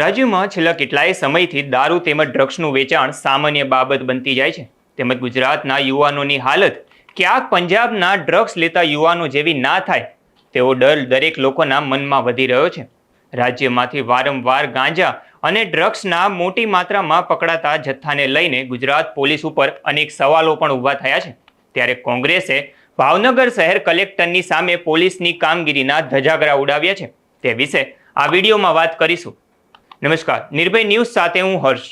રાજ્યમાં છેલ્લા કેટલાય સમયથી દારૂ તેમજ ડ્રગ્સનું વેચાણ સામાન્ય બાબત બનતી જાય છે. તેમજ ગુજરાતના યુવાનોની હાલત, ક્યાંક પંજાબના ડ્રગ્સ લેતા યુવાનો જેવી ના થાય, તેવો ડર દરેક લોકોના મનમાં વધી રહ્યો છે. રાજ્યમાંથી વારંવાર ગાંજા અને ડ્રગ્સના મોટી માત્રામાં પકડાતા જથ્થાને લઈને ગુજરાત પોલીસ ઉપર અનેક સવાલો પણ ઊભા થયા છે. ત્યારે કોંગ્રેસે ભાવનગર શહેર કલેક્ટરની સામે પોલીસની કામગીરીના ધજાગરા ઉડાવ્યા છે. તે વિશે આ વિડીયોમાં વાત કરીશું. નમસ્કાર. નિર્ભય ન્યૂઝ સાથે હું હર્ષ.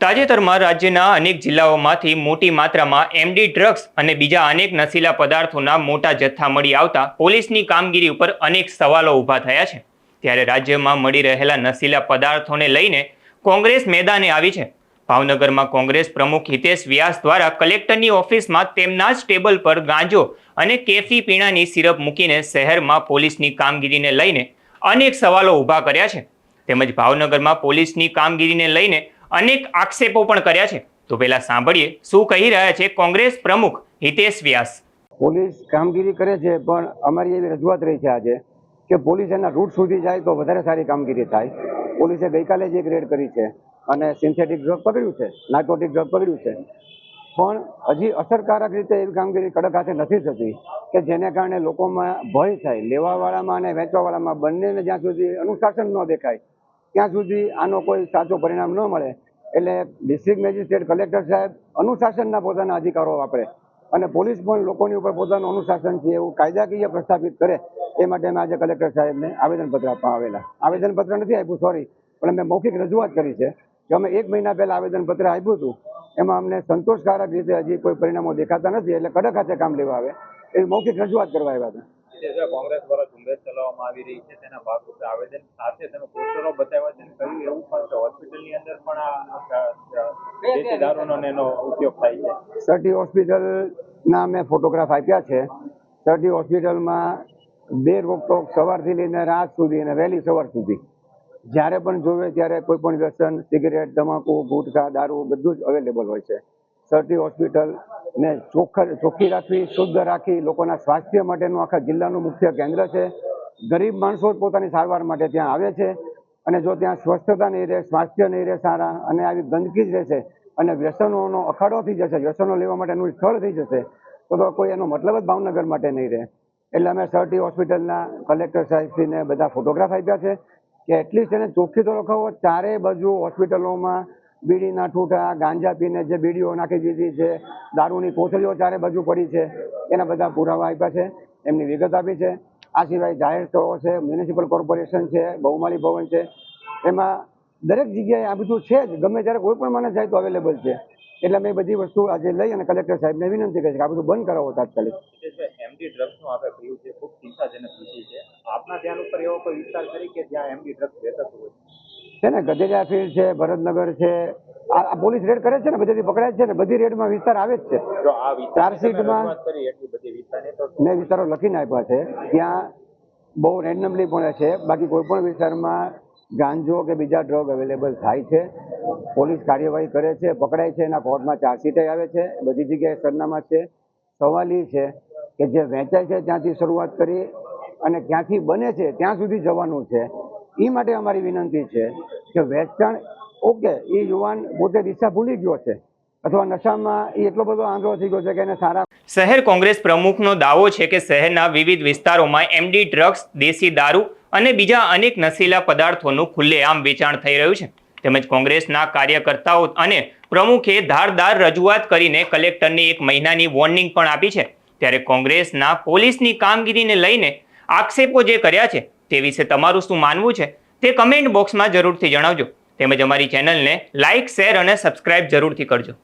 તાજેતરમાં રાજ્યના અનેક જિલ્લાઓમાંથી મોટી માત્રામાં એમડી ડ્રગ્સ અને બીજા અનેક નશીલા પદાર્થોના મોટા જથ્થા મળી આવતા પોલીસની કામગીરી ઉપર અનેક સવાલો ઊભા થયા છે. ત્યારે રાજ્યમાં મળી રહેલા નશીલા પદાર્થોને લઈને કોંગ્રેસ મેદાને આવી છે. ભાવનગરમાં કોંગ્રેસ પ્રમુખ હિતેશ વ્યાસ દ્વારા કલેક્ટરની ઓફિસમાં તેમના જ ટેબલ પર ગાંજો અને કેફી પીણાની સિરપ મૂકીને શહેરમાં પોલીસની કામગીરીને લઈને અનેક સવાલો ઊભા કર્યા છે. તેમજ ભાવનગરમાં પોલીસની કામગીરીને લઈને અનેક આક્ષેપો પણ કર્યા છે. તો પહેલા સાંભળીએ શું કહી રહ્યા છે કોંગ્રેસ પ્રમુખ હિતેશ વ્યાસ. પોલીસ કામગીરી કરે છે, પણ અમારી એવી રજૂઆત રહી છે આજે કે પોલીસ એના રૂટ સુધી જાય તો વધારે સારી કામગીરી થાય. પોલીસે ગઈકાલે જ એક રેડ કરી છે અને સિન્થેટિક ડ્રગ પકડ્યું છે, નાર્કોટિક ડ્રગ પકડ્યું છે. પણ હજી અસરકારક રીતે એવી કામગીરી કડક હાથે નથી થતી કે જેને કારણે લોકોમાં ભય થાય. લેવાવાળામાં અને વેચવાવાળામાં બંનેને જ્યાં સુધી અનુશાસન ન દેખાય, ત્યાં સુધી આનો કોઈ સાચો પરિણામ ન મળે. એટલે ડિસ્ટ્રિક્ટ મેજિસ્ટ્રેટ કલેક્ટર સાહેબ અનુશાસનના પોતાના અધિકારો વાપરે અને પોલીસ પણ લોકોની ઉપર પોતાનું અનુશાસન છે એવું કાયદાકીય પ્રસ્થાપિત કરે એ માટે મેં આજે કલેક્ટર સાહેબને આવેદનપત્ર આપવા આવેલા. આવેદનપત્ર નથી આપ્યું સોરી પણ મેં મૌખિક રજૂઆત કરી છે કે અમે એક મહિના પહેલાં આવેદનપત્ર આપ્યું હતું એમાં અમને સંતોષકારક રીતે હજી કોઈ પરિણામો દેખાતા નથી એટલે કડક હાથે કામ લેવા આવે. એવી મૌખિક રજૂઆત કરવા આવ્યા હતા. કોંગ્રેસ દ્વારા ઝુંબેશ ચલાવવામાં આવી રહી છે તેના ભાગરૂપે આવેદન સાથે તમે પોસ્ટરો બતાવ્યા છે કહ્યું એવું પણ હોસ્પિટલની અંદર પણ આ આ દેશી દારૂનો ને એનો ઉપયોગ થાય છે. સર્ટી હોસ્પિટલના મેં ફોટોગ્રાફ આપ્યા છે. સર્ટી હોસ્પિટલમાં બે રોકટોક સવારથી લઈને રાત સુધી અને વહેલી સવાર સુધી. જ્યારે પણ જોવે ત્યારે કોઈ પણ વ્યસન, સિગરેટ, તમાકુ, ગુટખા, દારૂ બધું જ અવેલેબલ હોય છે. સરટી હોસ્પિટલ ને ચોખ્ખર, ચોખ્ખી રાખવી, શુદ્ધ રાખી લોકોના સ્વાસ્થ્ય માટેનું આખા જિલ્લાનું મુખ્ય કેન્દ્ર છે. ગરીબ માણસો જ પોતાની સારવાર માટે ત્યાં આવે છે અને જો ત્યાં સ્વસ્થતા નહીં રહે, સ્વાસ્થ્ય નહીં રહે સારા અને આવી ગંદકી જ રહેશે અને વ્યસનોનો અખાડો થઈ જશે, વ્યસનો લેવા માટેનું સ્થળ થઈ જશે, તો તો કોઈ એનો મતલબ જ ભાવનગર માટે નહીં રહે. એટલે અમે સરટી હોસ્પિટલના કલેક્ટર સાહેબશ્રીને બધા ફોટોગ્રાફ આપ્યા છે. કે એટલીસ્ટ એને ચોખ્ખી તો રખાવો ચારે બાજુ હોસ્પિટલોમાં બીડીના ઠૂઠા, ગાંજા પીને જે બીડીઓ નાખી દીધી છે, દારૂની કોથળીઓ ચારે બાજુ પડી છે, એના બધા પુરાવા આપ્યા છે, એમની વિગત આપી છે. આ સિવાય જાહેર સ્થળો છે, મ્યુનિસિપલ કોર્પોરેશન છે, બહુમાળી ભવન છે. એમાં દરેક જગ્યાએ આ બધું છે જ. ગમે ત્યારે કોઈ પણ માણસ જાય તો અવેલેબલ છે. એટલે અમે બધી વસ્તુ આજે લઈ અને કલેક્ટર સાહેબને વિનંતી કરી છે કે આ બધું બંધ કરાવો તાત્કાલિક. એમડી ડ્રગ્સનું આપણે પ્રયોગ છે ખૂબ ચિંતાજનક વિષય છે. આપના ધ્યાન ઉપર એવો કોઈ વિસ્તાર કરી કે જ્યાં એમડી ડ્રગ્સ વેચાતું હોય? છે ને ગધેરિયા ફીલ્ડ છે ભરતનગર છે આ પોલીસ રેડ કરે છે ને બધી પકડાય છે ને બધી રેડમાં વિસ્તાર આવે જ છે. જો આ ચાર્જશીટમાં- મેં વિસ્તારો લખીને આપ્યા છે. ત્યાં બહુ રેન્ડમલી પણ છે બાકી કોઈ પણ વિસ્તારમાં ગાંજો કે બીજા ડ્રગ અવેલેબલ થાય છે. પોલીસ કાર્યવાહી કરે છે, પકડાય છે, એના કોર્ટમાં ચાર્જશીટે આવે છે. બધી જગ્યાએ સરનામા છે. સવાલ છે કે જે વેચાય છે ત્યાંથી શરૂઆત કરી અને ક્યાંથી બને છે, ત્યાં સુધી જવાનું છે એ માટે અમારી વિનંતી છે કે વેચાણ ઓકે એ યુવાન પોતે દિશા ભૂલી ગયો છે અથવા નશામાં એ એટલો બધો આંધળો થઈ ગયો છે કે એને સારા શહેર કોંગ્રેસ પ્રમુખનો દાવો છે કે શહેરના વિવિધ વિસ્તારોમાં એમડી ડ્રગ્સ દેશી દારૂ અને બીજા અનેક નશીલા પદાર્થોનું ખુલ્લેઆમ વેચાણ થઈ રહ્યું છે. તેમજ કોંગ્રેસના કાર્યકર્તાઓ અને પ્રમુખે ધારદાર રજૂઆત કરીને કલેક્ટરને એક મહિનાની વોર્નિંગ પણ આપી છે. ત્યારે કોંગ્રેસના પોલીસની કામગીરીને લઈને આક્ષેપો જે કર્યા છે તે વિશે તમારું શું માનવું છે તે કમેન્ટ બોક્સમાં જરૂરથી જણાવજો. તેમજ અમારી ચેનલને લાઇક, શેર અને સબસ્ક્રાઇબ જરૂરથી કરજો.